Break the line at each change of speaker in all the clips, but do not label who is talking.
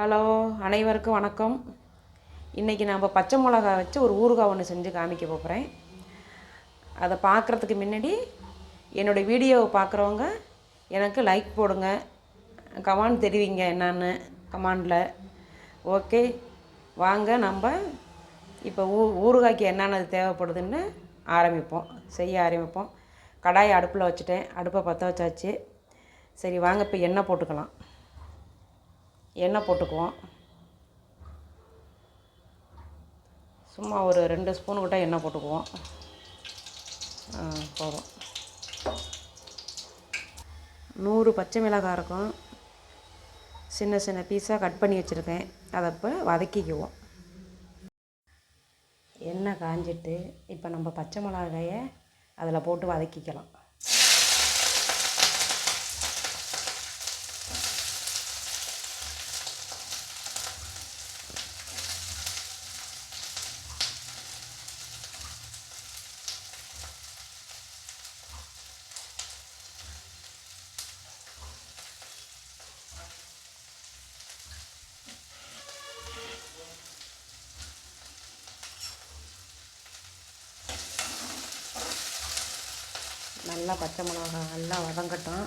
Hello அனைவருக்கும் வணக்கம். இன்றைக்கி நம்ம பச்சை மிளகா வச்சு ஒரு ஊறுகாய் ஒன்று செஞ்சு காமிக்க போகிறேன் அதை பார்க்குறதுக்கு முன்னாடி என்னுடைய வீடியோவை பார்க்குறவங்க எனக்கு லைக் போடுங்க. கமாண்ட் தெரிவிங்க என்னான்னு கமாண்டில். ஓகே வாங்க நம்ம இப்போ ஊ ஊறுகாய்க்கு என்னென்ன தேவைப்படுதுன்னு ஆரம்பிப்போம். செய்ய ஆரம்பிப்போம். கடாயை அடுப்பில் வச்சுட்டேன். அடுப்பை பற்ற வச்சாச்சு. சரி வாங்க இப்போ எண்ணெய் போட்டுக்கலாம். எண்ணெய் போட்டுக்குவோம். சும்மா ஒரு ரெண்டு ஸ்பூன் கிட்ட எண்ணெய் போட்டுக்குவோம். போதும். நூறு பச்சை மிளகாய் இருக்கும். சின்ன சின்ன பீஸாக கட் பண்ணி வச்சுருக்கேன். அதை இப்போ வதக்கிக்குவோம். எண்ணெய் காஞ்சிட்டு இப்போ நம்ம பச்சை மிளகாயை அதில் போட்டு வதக்கிக்கலாம். நல்லா பச்சை மிளகா நல்லா வதங்கட்டும்.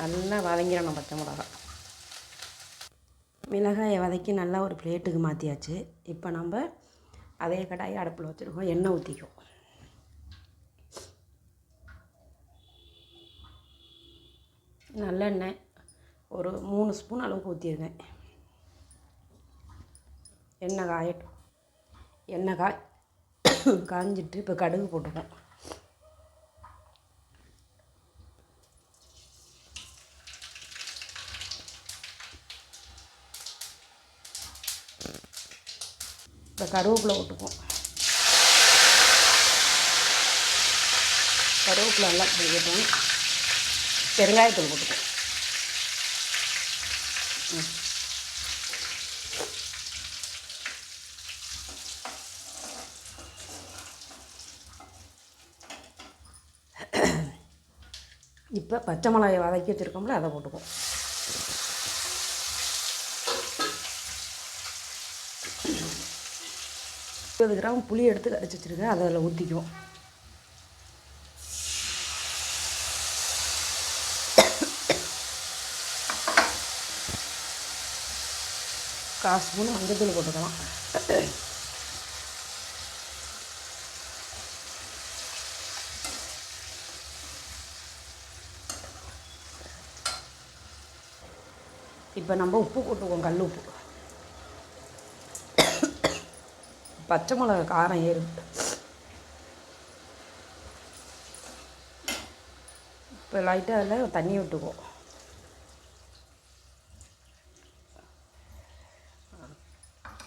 நல்லா வதங்கிடணும் பச்சை மிளகா. மிளகாயை வதக்கி நல்லா ஒரு பிளேட்டுக்கு மாற்றியாச்சு இப்போ நம்ம அதே கடாயை அடுப்பில் வச்சுருக்கோம். எண்ணெய் ஊற்றிக்கும் நல்லெண்ணெய் ஒரு மூணு ஸ்பூன் அளவுக்கு ஊற்றிருக்கேன் எண்ணெய் காயட்டும் எண்ணெய் காய் காஞ்சிட்டு இப்போ கடுகு போட்டுப்போம் இப்போ கருவேப்பிலை விட்டுப்போம் கருவேப்பிலை நல்லா பிடிக்கட்டும் பெருங்காயத்தூள் போட்டுக்குவோம். இப்போ பச்சை மிளகாய் வதக்கி வச்சுருக்கோம்ல அதை போட்டுக்குவோம். இருபது கிராம் புளி எடுத்து கரைச்சி வச்சுருக்கேன். அதை அதில் ஊற்றிக்குவோம் கால் ஸ்பூன் மஞ்சத்தூள் போட்டுக்கலாம். இப்போ நம்ம உப்பு போட்டுக்குவோம் கல் உப்பு. பச்சை மிளகா காரம் ஏறும் இப்போ லைட்டாக அதில் தண்ணி விட்டுக்குவோம்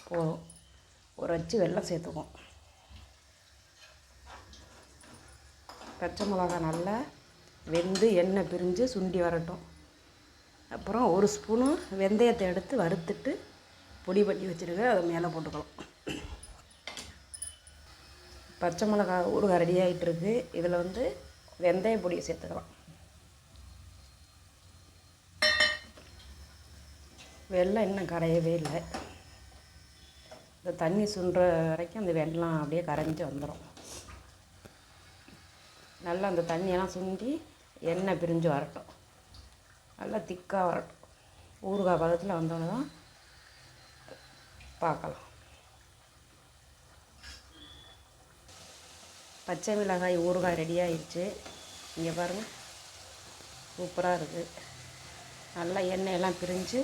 போதும் ஒரு அச்சு வெள்ளம் சேர்த்துக்குவோம் பச்சை மிளகா நல்லா வெந்து எண்ணெய் பிரிஞ்சு சுண்டி வரட்டும். அப்புறம் ஒரு ஸ்பூனு வெந்தயத்தை எடுத்து வறுத்துட்டு பொடி பண்ணி வச்சுருக்க அதை மேலே போட்டுக்கலாம். பச்சை மிளகா ஊறுகாய் ரெடி ஆகிட்டுருக்கு இதில் வந்து வெந்தய பொடியை சேர்த்துக்கலாம். வெள்ளம் இன்னும் கரையவே இல்லை. இந்த தண்ணி சுன்ற வரைக்கும் அந்த வெள்ளம் அப்படியே கரைஞ்சி வந்துடும் நல்லா அந்த தண்ணியெல்லாம் சுண்டி எண்ணெய் பிரிஞ்சு வரட்டும். நல்லா திக்காக வரட்டும். ஊறுகாய் பதத்தில் வந்தோன்னே தான் பார்க்கலாம் பச்சை மிளகாய் ஊறுகாய் ரெடி ஆயிடுச்சு. இங்கே பாருங்கள் சூப்பராக இருக்குது நல்லா எண்ணெயெல்லாம் பிரிஞ்சு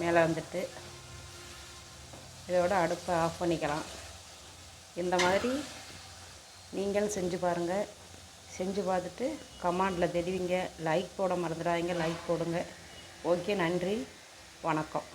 மேலே வந்துட்டு இதோட அடுப்பை ஆஃப் பண்ணிக்கலாம். இந்த மாதிரி நீங்களும் செஞ்சு பாருங்கள் செஞ்சு பார்த்துட்டு கமாண்டில் தெரிவிங்க. லைக் போட மறந்துடாதீங்க. லைக் போடுங்க. ஓகே நன்றி. வணக்கம்.